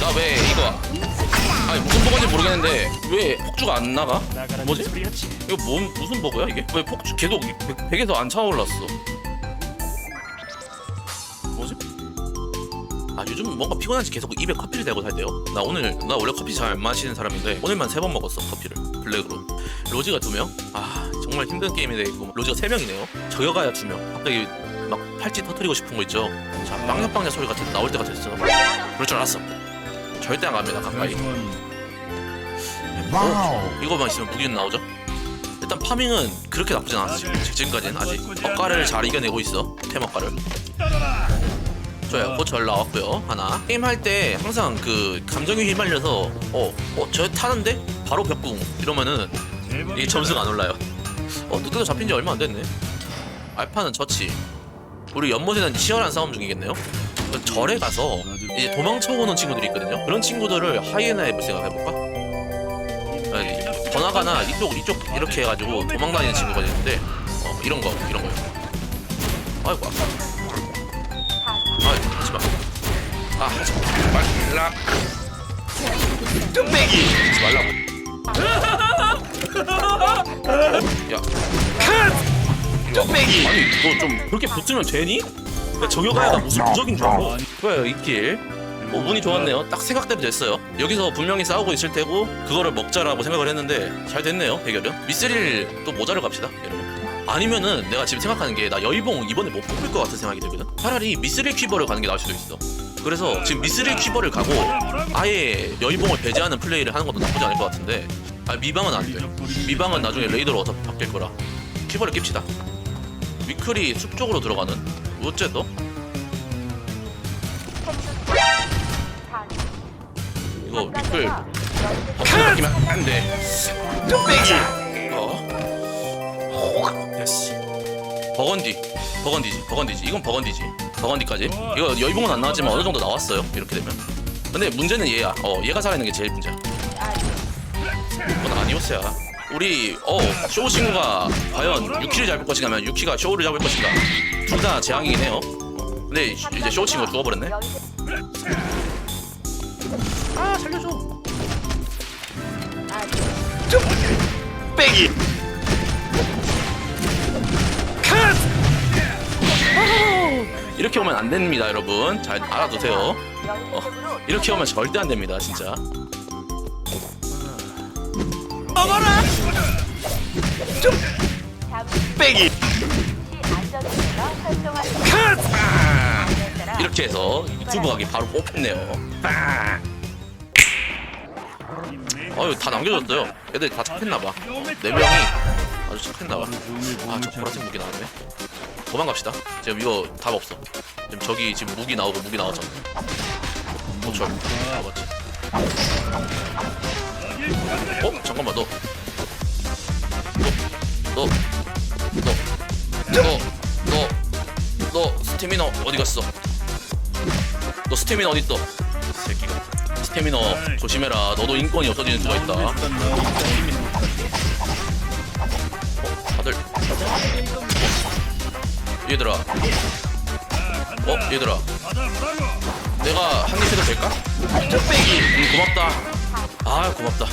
나 왜 이거 아니 무슨 버그인지 모르겠는데 왜 폭주가 안 나가? 뭐지? 이거 뭔 무슨 버그야 이게? 왜 폭주 계속 100 에서 안 차올랐어? 뭐지? 아 요즘 뭔가 피곤한지 계속 입에 커피를 대고 살대요. 나 오늘 나 원래 커피 잘 안 마시는 사람인데 오늘만 세 번 먹었어 커피를 블랙으로. 로지가 두 명? 아 정말 힘든 게임이 되고 로지가 세 명이네요. 저여가야 두 명. 갑자기 막 팔찌 터트리고 싶은 거 있죠. 자 빵야빵야 소리가 다 나올 때가 됐어. 그럴 줄 알았어. 절대 안 갑니다 가까이. 어, 이거만 있으면 무기는 나오죠? 일단 파밍은 그렇게 나쁘진 않았어 지금 지금까지는 아직 억가를 잘 이겨내고 있어. 템억가를. 좋아요. 곧절 나왔고요. 하나. 게임 할 때 항상 그 감정에 휘말려서 어 어 저 타는데? 바로 벽궁. 이러면은 이게 점수가 안 올라요. 어 늑대도 잡힌 지 얼마 안 됐네. 알파는 저치 우리 연못에는 치열한 싸움 중이겠네요 그 절에 가서 이제 도망쳐오는 친구들이 있거든요 그런 친구들을 하이에나 해볼 생각 해볼까? 아니, 번화가나 이쪽 이쪽 이렇게 해가지고 도망 다니는 친구가 있는데 어 이런 거 이런 거요. 아이고 아파. 아 하지 마. 아 하지 말라. 뚝배기 하지 말라고. 아니 너좀 그렇게 붙으면 되니? 야, 저격하야가 무슨 무적인 줄 알아? 좋아요 이길. 5분이 좋았네요. 딱 생각대로 됐어요. 여기서 분명히 싸우고 있을 테고 그거를 먹자라고 생각을 했는데 잘 됐네요. 해결은. 미스릴 또 모자를 갑시다. 여러분. 아니면은 내가 지금 생각하는 게 나 여의봉 이번에 못 뽑을 것 같은 생각이 들거든. 차라리 미스릴 퀴버를 가는 게 나을 수도 있어. 그래서 지금 미스릴 퀴버를 가고 아예 여의봉을 배제하는 플레이를 하는 것도 나쁘지 않을 것 같은데 아 미방은 안 돼. 미방은 나중에 레이더로 어차피 바뀔 거라. 퀴버를 낍시다. 위클이 숲 쪽으로 들어가는 어째 너? 이거 위클 버튼 바뀌면 안 돼. 뚝배기. 어. 됐어. 버건디. 버건디지. 버건디지. 이건 버건디지. 버건디까지. 이거 여의봉은 안 나왔지만 어느 정도 나왔어요. 이렇게 되면. 근데 문제는 얘야. 어, 얘가 살아있는 게 제일 문제야. 이건 아니오스야. 우리 어쇼 친구가 과연 유키를 잡을 것인가 하면 유키가 쇼를 잡을 것인가 둘 다 재앙이긴 해요. 어, 근데 이제 쇼 친구가 죽어버렸네. 아 살려줘. 빼기 이렇게 오면 안 됩니다, 여러분. 잘 알아두세요. 어, 이렇게 오면 절대 안 됩니다, 진짜. 어머나 빼기 이렇게 해서 유튜브 가기 바로 뽑혔네요. 어유 다 남겨줬어요. 애들 다 착했나봐. 네 명이 아주 착했나봐. 아, 저 보라색 무기 나왔네. 도망갑시다. 지금 이거 답 없어. 지금 저기 지금 무기 나오고 무기 나왔잖아. 도철. 아, 맞지. 어? 잠깐만, 너. 너. 너. 너. 너. 너. 너 스태미너 어디 갔어? 너 스태미너 어디 있어? 이 새끼가. 스태미너 조심해라. 너도 인권이 없어지는 수가 있다. 어, 다들. 어, 얘들아. 어, 얘들아. 내가 한입 해도 될까? 뚝배기. 응, 고맙다. 아, 고맙다.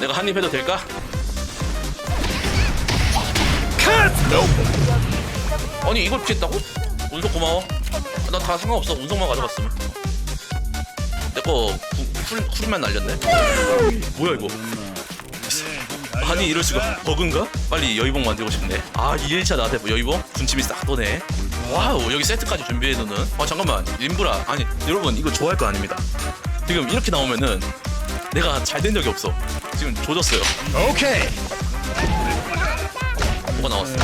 내가 한 입 해도 될까? 아니 이걸 피했다고? 운석 고마워. 나 다 상관없어. 운석만 가져갔으면. 내거 쿨만 날렸네. 뭐야 이거? 아니 이럴 수가 버그인가? 빨리 여의봉 만들고 싶네. 아 2일차 나한테 뭐 여의봉? 군침이 싹 도네. 와우 여기 세트까지 준비해두는. 아 잠깐만 림브라 아니 여러분 이거 좋아할 거 아닙니다. 지금 이렇게 나오면은 내가 잘 된 적이 없어. 지금 조졌어요. 오케이 뭐가 나왔어?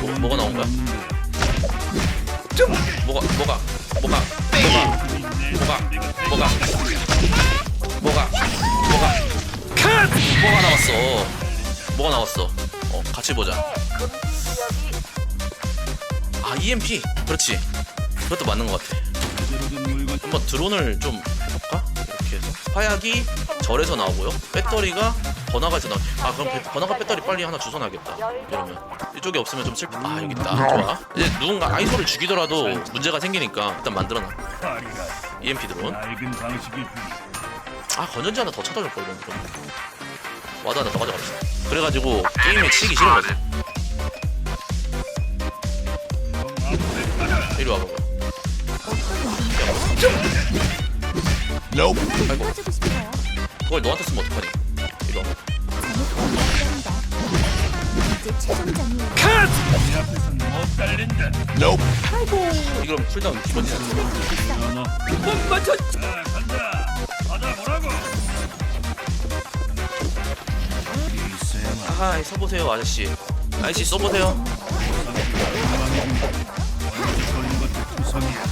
뭐, 뭐가 나온 거야? 뭐가 뭐가 뭐가 뭐가 뭐가 뭐가 뭐가 뭐가 뭐가 나왔어? 뭐가 나왔어? 어 같이 보자. 아 EMP 그렇지. 그것도 맞는 것 같아. 한번 드론을 좀 해볼까? 화약이 절에서 나오고요. 배터리가 번화가에서 나. 아 그럼 배- 번화가 배터리 빨리 하나 주워놔야겠다. 이러면 이쪽에 없으면 좀 슬퍼 아 여기 있다 좋아 이제 누군가 아이소를 죽이더라도 문제가 생기니까 일단 만들어놔 EMP 드론. 아 건전지 하나 더 찾아줄 걸좀 와드 하나 더 가져가겠어 그래가지고 게임에 치기 싫은 거지 Nope. 아이고 싶어요. 그걸 너한테 쓰면 어떡하니 이리 와봐 이제 최종전이에요. Nope. 이 그럼 쿨다운 기본이야. 받아보라고. 이세마. 아하 써보세요 아저씨 아저씨 써보세요 걸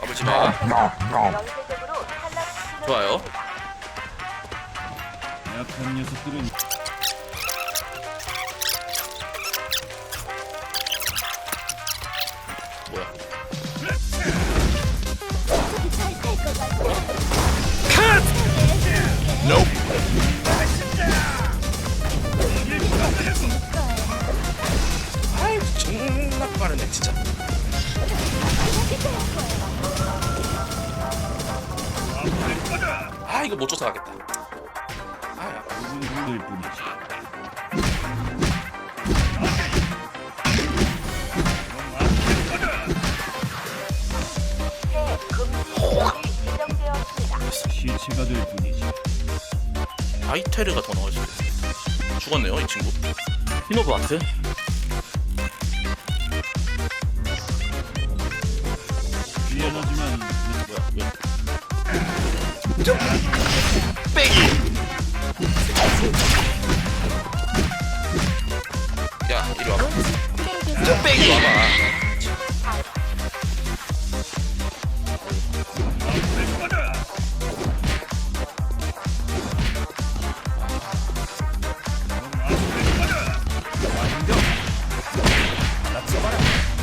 까불지 마 좋아요 약한 녀석들은 뭐야 같아. Nope. 아 이거 못 쫓아가겠다. 아야 누군들 뿐이지. 시체가 될 뿐이지. 아이테르가 더 나올 수도 있어. 죽었네요 이 친구. 히노브 아트 미안하지만 뭐야 왜 빼기. 야 이리 와봐. 빼기. 이리 와봐.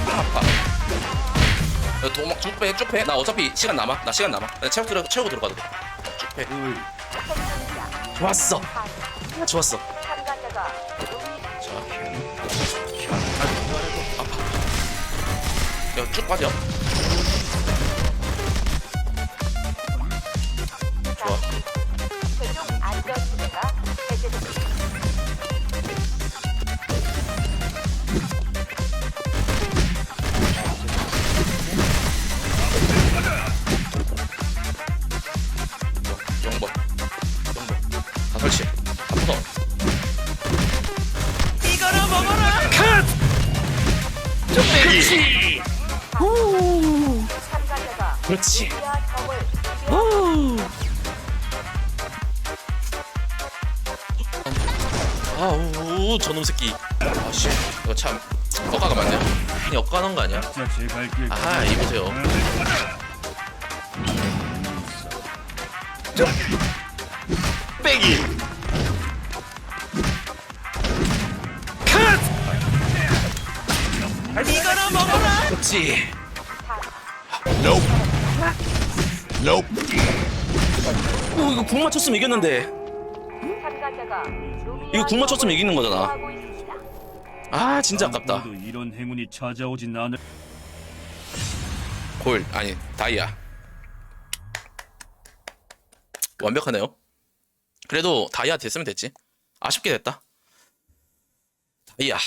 아파 야, 도막 쭉빼 쭉빼. 나 어차피 시간 남아. 나 시간 남아. 나 체력 들어 채우고 들어가도 돼 쭉빼 좋았어. 좋았어. 자 아파 야쭉 빠져 다 풀어 빼기. 그렇지 아우 저놈 새끼 아씨 이거 참 억가가 맞냐? 아니 억가는 거 아니야? 자 제발 길. 아하 이 보세요 빼기. 그렇지. Nope. Nope. 오 이거 궁 맞췄으면 이겼는데. 이거 궁 맞췄으면 이기는 거잖아. 아 진짜 아깝다. 이런 행운이 찾아오진 않을. 골 아니 다이아. 완벽하네요. 그래도 다이아 됐으면 됐지. 아쉽게 됐다. 다이아